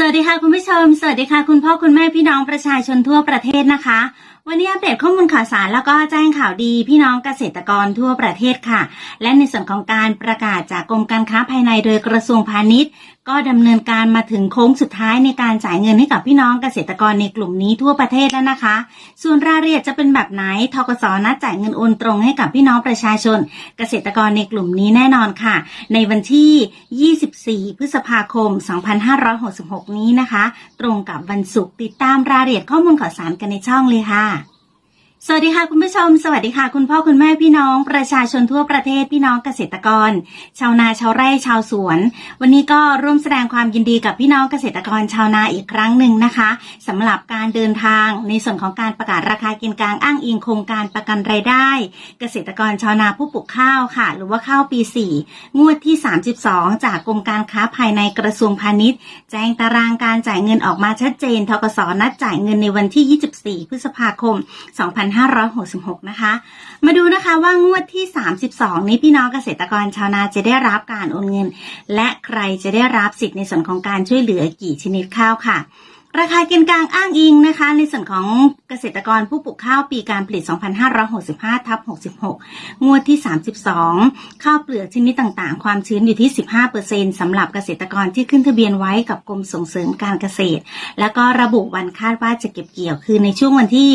สวัสดีค่ะคุณผู้ชม สวัสดีค่ะ คุณพ่อคุณแม่พี่น้องประชาชนทั่วประเทศนะคะวันนี้อัปเดตข้อมูลข่าวสารแล้วก็แจ้งข่าวดีพี่น้องเกษตรกรทั่วประเทศค่ะ และในส่วนของการประกาศจากกรมการค้าภายในโดยกระทรวงพาณิชย์ ก็ดำเนินการมาถึงโค้งสุดท้ายในการจ่ายเงินให้กับพี่น้องเกษตรกรในกลุ่มนี้ทั่วประเทศแล้วนะคะ ส่วนรายละเอียดจะเป็นแบบไหนทกสนัดจ่ายเงินโอนตรงให้กับพี่น้องประชาชน เกษตรกรในกลุ่มนี้แน่นอนค่ะ ในวันที่ 24 พฤษภาคม 2566 นี้นะคะ ตรงกับวันศุกร์ติดตามรายละเอียดข้อมูลข่าวสารกันในช่องเลยค่ะ สวัสดีค่ะคุณผู้ชม สวัสดีค่ะ คุณพ่อคุณแม่พี่น้อง ประชาชนทั่วประเทศพี่น้องเกษตรกร ชาวนาชาวไร่ชาวสวน วันนี้ก็ร่วมแสดงความยินดีกับพี่น้องเกษตรกรชาวนาอีกครั้งหนึ่งนะคะสำหรับการเดินทางในส่วนของการประกาศราคากินกลางอ้างอิงโครงการประกันรายได้ เกษตรกรชาวนาผู้ปลูกข้าวค่ะ หรือว่าข้าวปี 4 งวดที่ 32 จากกรมการค้าภายในกระทรวงพาณิชย์ แจ้งตารางการจ่ายเงินออกมาชัดเจนทกสนัดจ่ายเงินในวันที่ 24 พฤษภาคม2566 นะคะ มาดูนะคะว่างวดที่ 32 นี้พี่น้องเกษตรกรชาวนาจะได้รับการโอนเงิน และใครจะได้รับสิทธิ์ในส่วนของการช่วยเหลือกี่ชนิดข้าวค่ะ ราคาเกณฑ์กลางอ้างอิงนะคะ ในส่วนของเกษตรกรผู้ปลูกข้าวปีการผลิต 2565ทับ66 งวดที่ 32 ข้าวเปลือกชนิดต่างๆ ความชื้นอยู่ที่ 15%สำหรับเกษตรกรที่ขึ้นทะเบียนไว้กับกรมส่งเสริมการเกษตร แล้วก็ระบุวันคาดว่าจะเก็บเกี่ยวคือในช่วงวันที่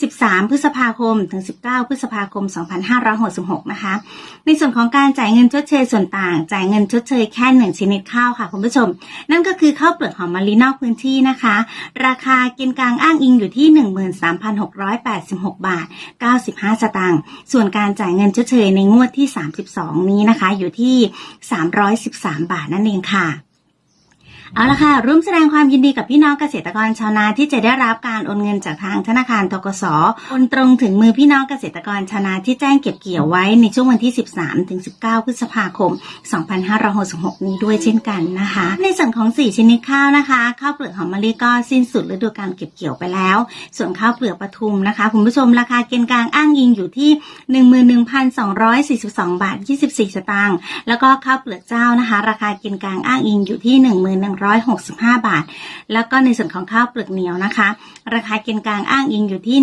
13 พฤษภาคม ถึง 19 พฤษภาคม 2566 นะคะ ในส่วนของการจ่ายเงินชดเชยส่วนต่าง จ่ายเงินชดเชยแค่หนึ่งชนิดข้าวค่ะคุณผู้ชม นั่นก็คือข้าวเปลือกหอมมะลินอกพื้นที่นะคะราคากินกลางอ้างอิงอยู่ที่ 13,686 บาท 95 สตางค์ ส่วนการจ่ายเงินเฉยในงวดที่ 32 นี้นะคะ อยู่ที่ 313 บาทนั่นเองค่ะ เอาละค่ะร่วมแสดงความยินดีกับพี่น้องเกษตรกรชาวนาที่จะได้รับการโอนเงินจากทางธนาคารทกสโอนตรงถึงมือพี่น้องเกษตรกรชาวนาที่แจ้งเก็บเกี่ยวไว้ในช่วงวันที่ 13ถึง19 พฤษภาคม 2566 นี้ด้วยเช่นกันนะคะ ในส่วนของ 4 ชนิดข้าวนะคะข้าวเปลือกหอมมะลิก็สิ้นสุดฤดูการเก็บเกี่ยวไปแล้ว ส่วนข้าวเปลือกปทุมนะคะคุณผู้ชมราคาเกณฑ์กลางอ้างอิงอยู่ที่ 11,242 บาท 24 สตางค์แล้วก็ข้าวเปลือกเจ้านะคะ ราคาเกินกลางอ้างอิงอยู่ที่1165 บาท แล้วก็ในส่วนของข้าวเปลือกเหนียวนะคะ ราคาเกณฑ์กลางอ้างอิงอยู่ที่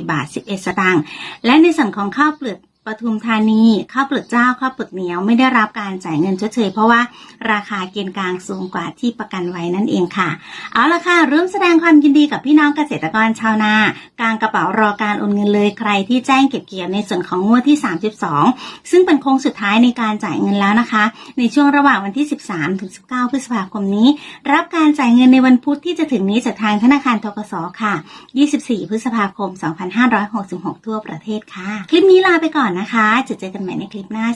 12,724 บาท 11 สตางค์และในส่วนของข้าวเปลือก ปทุมธานีข้าวเปลือกเจ้าข้าวเปลือกเหนียวไม่ได้รับการจ่ายเงินชดเชยเพราะว่าราคาเกณฑ์กลางสูงกว่าที่ประกันไว้นั่นเองค่ะ เอาละค่ะเริ่มแสดงความยินดีกับพี่น้องเกษตรกรชาวนากลางกระเป๋ารอการโอนเงินเลยใครที่แจ้งเก็บเกี่ยวในส่วนของงวดที่ 32 ซึ่งเป็นโค้งสุดท้ายในการจ่ายเงินแล้วนะคะ ในช่วงระหว่างวันที่ 13ถึง19 พฤษภาคมนี้ รับการจ่ายเงินในวันพุธที่จะถึงนี้จากทางธนาคารทกสค่ะ 24 พฤษภาคม 2566 ทั่วประเทศค่ะ คลิปนี้ลาไปก่อนอนนะคะจะเจอกันใหม่ในคลิปหน้า